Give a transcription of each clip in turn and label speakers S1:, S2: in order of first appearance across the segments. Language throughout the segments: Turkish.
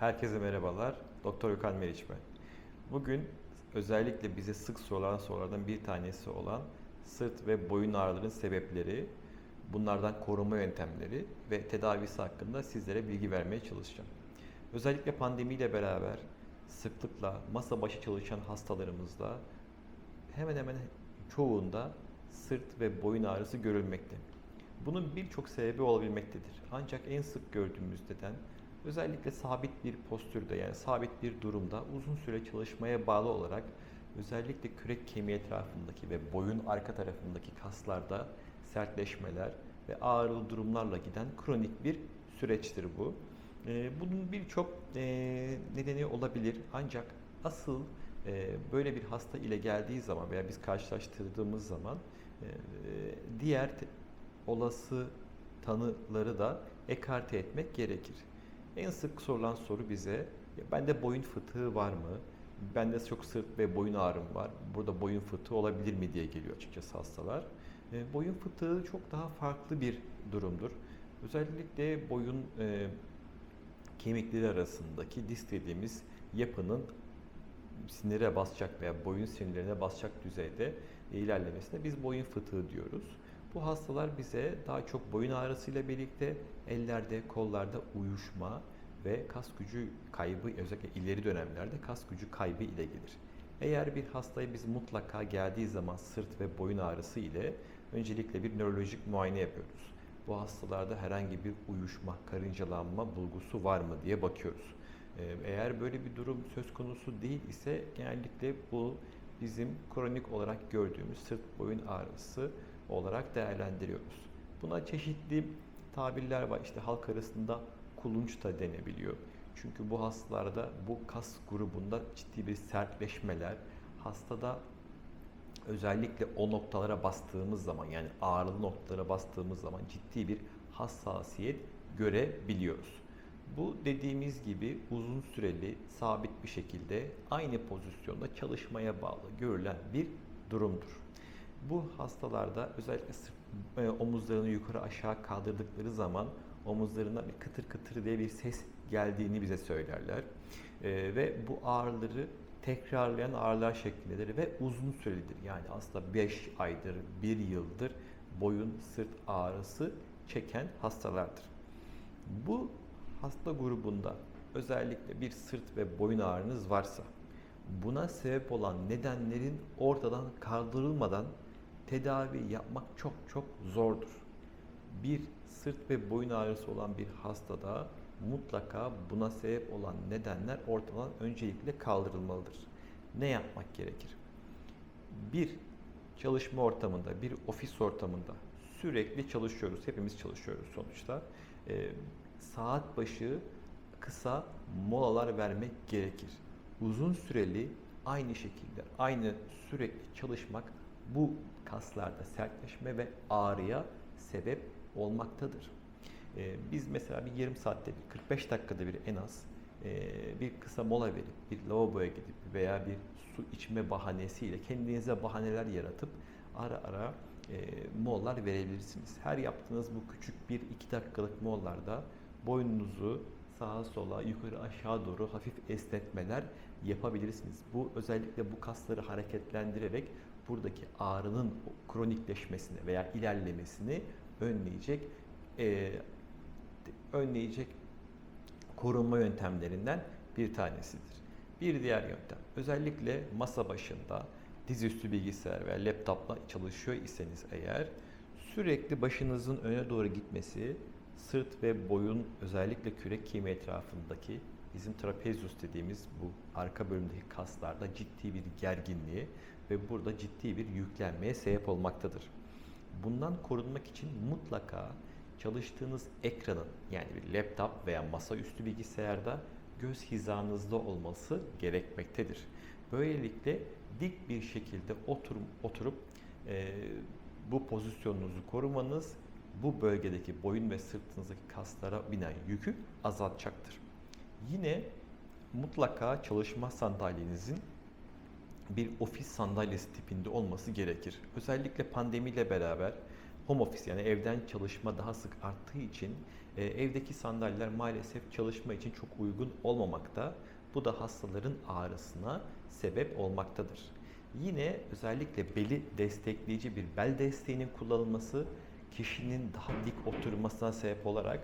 S1: Herkese merhabalar. Doktor Gökhan Meriç ben. Bugün özellikle bize sık sorulan sorulardan bir tanesi olan sırt ve boyun ağrılarının sebepleri, bunlardan korunma yöntemleri ve tedavisi hakkında sizlere bilgi vermeye çalışacağım. Özellikle pandemiyle beraber sıklıkla masa başı çalışan hastalarımızda hemen hemen çoğunda sırt ve boyun ağrısı görülmekte. Bunun birçok sebebi olabilmektedir. Ancak en sık gördüğümüz neden özellikle sabit bir postürde yani sabit bir durumda uzun süre çalışmaya bağlı olarak özellikle kürek kemiği etrafındaki ve boyun arka tarafındaki kaslarda sertleşmeler ve ağrılı durumlarla giden kronik bir süreçtir bu. Ee, Bunun birçok e, nedeni olabilir ancak asıl e, böyle bir hasta ile geldiği zaman veya biz karşılaştırdığımız zaman e, diğer olası tanıları da ekarte etmek gerekir. En sık sorulan soru bize, "Ya bende boyun fıtığı var mı? Bende çok sırt ve boyun ağrım var. Burada boyun fıtığı olabilir mi diye geliyor açıkçası hastalar. E, Boyun fıtığı çok daha farklı bir durumdur. Özellikle boyun e, kemikleri arasındaki disk dediğimiz yapının sinire basacak veya boyun sinirlerine basacak düzeyde ilerlemesine biz boyun fıtığı diyoruz. Bu hastalar bize daha çok boyun ağrısıyla birlikte ellerde, kollarda uyuşma ve kas gücü kaybı özellikle ileri dönemlerde kas gücü kaybı ile gelir. Eğer bir hastaya biz mutlaka geldiği zaman sırt ve boyun ağrısı ile öncelikle bir nörolojik muayene yapıyoruz. Bu hastalarda herhangi bir uyuşma, karıncalanma bulgusu var mı diye bakıyoruz. Ee, Eğer böyle bir durum söz konusu değil ise genellikle bu bizim kronik olarak gördüğümüz sırt boyun ağrısı olarak değerlendiriyoruz. Buna çeşitli tabirler var. İşte halk arasında kulunç da denebiliyor. Çünkü bu hastalarda bu kas grubunda ciddi bir sertleşmeler, hastada özellikle o noktalara bastığımız zaman yani ağrılı noktalara bastığımız zaman ciddi bir hassasiyet görebiliyoruz. Bu dediğimiz gibi uzun süreli sabit bir şekilde aynı pozisyonda çalışmaya bağlı görülen bir durumdur. Bu hastalarda özellikle e, omuzlarını yukarı aşağı kaldırdıkları zaman omuzlarından bir kıtır kıtır diye bir ses geldiğini bize söylerler. E, ve bu ağrıları tekrarlayan ağrılar şeklindedir ve uzun sürelidir. Yani aslında 5 aydır, 1 yıldır boyun sırt ağrısı çeken hastalardır. Bu hasta grubunda özellikle bir sırt ve boyun ağrınız varsa buna sebep olan nedenlerin ortadan kaldırılmadan tedavi yapmak çok çok zordur. Bir sırt ve boyun ağrısı olan bir hastada mutlaka buna sebep olan nedenler ortadan öncelikle kaldırılmalıdır. Ne yapmak gerekir? Bir çalışma ortamında, bir ofis ortamında sürekli çalışıyoruz. Hepimiz çalışıyoruz sonuçta. Ee, saat başı kısa molalar vermek gerekir. Uzun süreli aynı şekilde, aynı sürekli çalışmak bu kaslarda sertleşme ve ağrıya sebep olmaktadır. Ee, biz mesela bir yarım saatte bir, 45 dakikada bir en az e, bir kısa mola verip, bir lavaboya gidip veya bir su içme bahanesiyle kendinize bahaneler yaratıp ara ara e, molalar verebilirsiniz. Her yaptığınız bu küçük bir iki dakikalık mollarda boynunuzu sağa sola, yukarı aşağı doğru hafif esnetmeler yapabilirsiniz. Bu özellikle bu kasları hareketlendirerek buradaki ağrının kronikleşmesini veya ilerlemesini önleyecek e, önleyecek korunma yöntemlerinden bir tanesidir. Bir diğer yöntem özellikle masa başında dizüstü bilgisayar veya laptopla çalışıyor iseniz eğer sürekli başınızın öne doğru gitmesi sırt ve boyun özellikle kürek kemiği etrafındaki bizim trapezius dediğimiz bu arka bölümdeki kaslarda ciddi bir gerginliği ve burada ciddi bir yüklenmeye sebep olmaktadır. Bundan korunmak için mutlaka çalıştığınız ekranın yani bir laptop veya masaüstü bilgisayarda göz hizanızda olması gerekmektedir. Böylelikle dik bir şekilde oturum, oturup e, bu pozisyonunuzu korumanız bu bölgedeki boyun ve sırtınızdaki kaslara binen yükü azaltacaktır. Yine mutlaka çalışma sandalyenizin bir ofis sandalyesi tipinde olması gerekir. Özellikle pandemiyle beraber home office yani evden çalışma daha sık arttığı için e, evdeki sandalyeler maalesef çalışma için çok uygun olmamakta. Bu da hastaların ağrısına sebep olmaktadır. Yine özellikle beli destekleyici bir bel desteğinin kullanılması kişinin daha dik oturmasına sebep olarak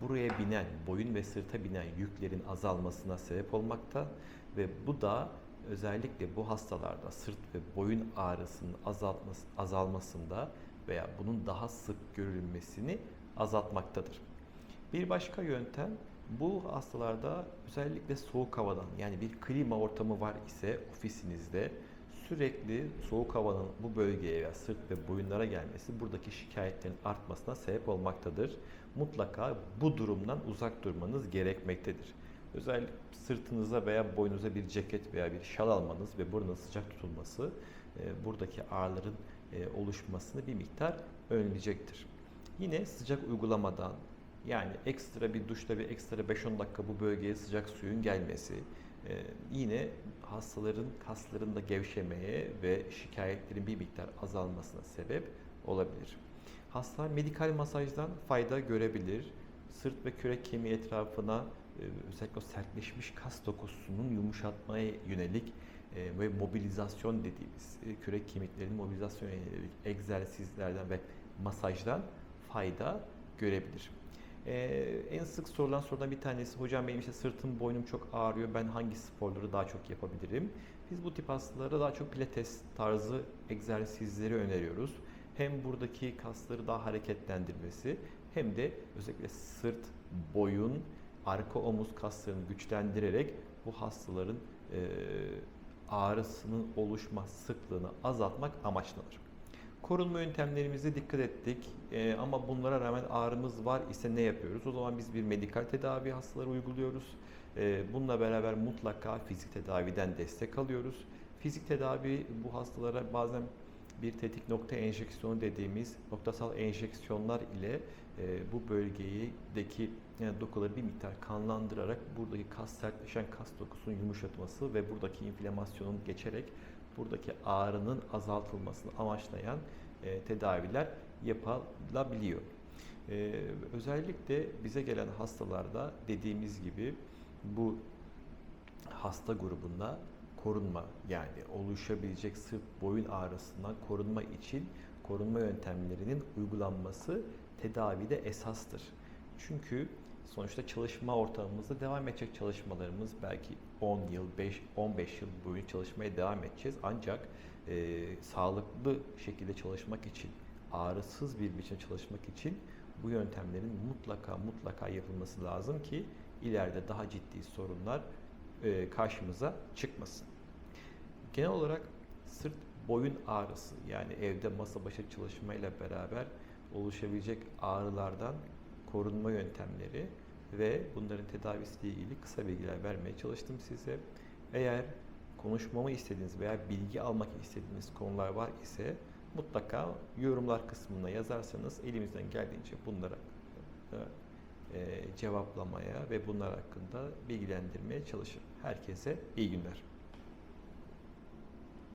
S1: buraya binen, boyun ve sırta binen yüklerin azalmasına sebep olmakta ve bu da özellikle bu hastalarda sırt ve boyun ağrısının azaltması, azalmasında veya bunun daha sık görülmesini azaltmaktadır. Bir başka yöntem bu hastalarda özellikle soğuk havadan yani bir klima ortamı var ise ofisinizde sürekli soğuk havanın bu bölgeye veya sırt ve boyunlara gelmesi buradaki şikayetlerin artmasına sebep olmaktadır. Mutlaka bu durumdan uzak durmanız gerekmektedir. Özellikle sırtınıza veya boynunuza bir ceket veya bir şal almanız ve buranın sıcak tutulması e, buradaki ağrıların e, oluşmasını bir miktar önleyecektir. Yine sıcak uygulamadan yani ekstra bir duşta bir ekstra 5-10 dakika bu bölgeye sıcak suyun gelmesi yine hastaların kaslarında gevşemeye ve şikayetlerin bir miktar azalmasına sebep olabilir. Hastalar medikal masajdan fayda görebilir. Sırt ve kürek kemiği etrafına e, özellikle sertleşmiş kas dokusunun yumuşatmaya yönelik e, ve mobilizasyon dediğimiz e, kürek kemiklerinin mobilizasyona yönelik egzersizlerden ve masajdan fayda görebilir. Ee, en sık sorulan sorudan bir tanesi hocam benim işte sırtım boynum çok ağrıyor ben hangi sporları daha çok yapabilirim? Biz bu tip hastalara daha çok pilates tarzı egzersizleri öneriyoruz. Hem buradaki kasları daha hareketlendirmesi hem de özellikle sırt, boyun, arka omuz kaslarını güçlendirerek bu hastaların e, ağrısının oluşma sıklığını azaltmak amaçlanır. Korunma yöntemlerimize dikkat ettik Ee, ama bunlara rağmen ağrımız var ise ne yapıyoruz? O zaman biz bir medikal tedavi hastalara uyguluyoruz. Ee, bununla beraber mutlaka fizik tedaviden destek alıyoruz. Fizik tedavi bu hastalara bazen bir tetik nokta enjeksiyonu dediğimiz noktasal enjeksiyonlar ile e, bu bölgedeki yani dokuları bir miktar kanlandırarak buradaki kas sertleşen kas dokusunun yumuşatması ve buradaki inflamasyonun geçerek buradaki ağrının azaltılmasını amaçlayan e, tedaviler yapılabiliyor. E, özellikle bize gelen hastalarda dediğimiz gibi bu hasta grubunda korunma yani oluşabilecek sırt boyun ağrısından korunma için korunma yöntemlerinin uygulanması tedavide esastır. Çünkü sonuçta çalışma ortamımızda devam edecek çalışmalarımız belki 10 yıl, 5, 15 yıl boyunca çalışmaya devam edeceğiz. Ancak e, sağlıklı şekilde çalışmak için, ağrısız bir biçimde çalışmak için bu yöntemlerin mutlaka mutlaka yapılması lazım ki ileride daha ciddi sorunlar e, karşımıza çıkmasın. Genel olarak sırt boyun ağrısı yani evde masa başı çalışmayla beraber oluşabilecek ağrılardan korunma yöntemleri ve bunların tedavisiyle ilgili kısa bilgiler vermeye çalıştım size. Eğer konuşmamı istediğiniz veya bilgi almak istediğiniz konular var ise mutlaka yorumlar kısmına yazarsanız elimizden geldiğince bunlara e, cevaplamaya ve bunlar hakkında bilgilendirmeye çalışırım. Herkese iyi günler.